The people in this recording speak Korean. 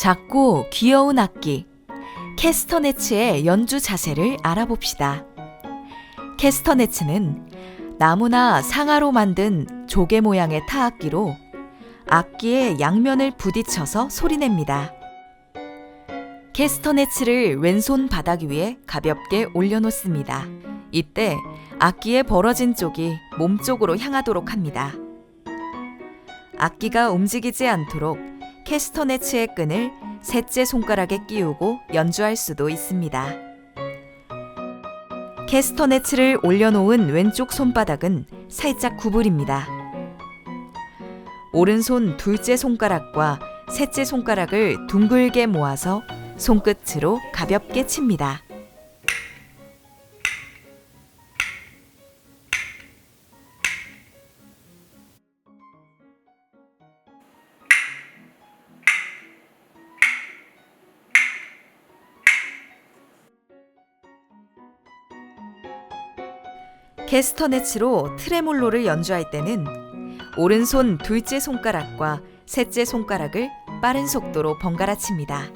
작고 귀여운 악기 캐스터네츠의 연주 자세를 알아봅시다. 캐스터네츠는 나무나 상아로 만든 조개 모양의 타악기로 악기의 양면을 부딪혀서 소리냅니다. 캐스터네츠를 왼손 바닥 위에 가볍게 올려놓습니다. 이때 악기의 벌어진 쪽이 몸 쪽으로 향하도록 합니다. 악기가 움직이지 않도록 캐스터네츠의 끈을 셋째 손가락에 끼우고 연주할 수도 있습니다. 캐스터네츠를 올려놓은 왼쪽 손바닥은 살짝 구부립니다. 오른손 둘째 손가락과 셋째 손가락을 둥글게 모아서 손끝으로 가볍게 칩니다. 캐스터네츠로 트레몰로를 연주할 때는 오른손 둘째 손가락과 셋째 손가락을 빠른 속도로 번갈아 칩니다.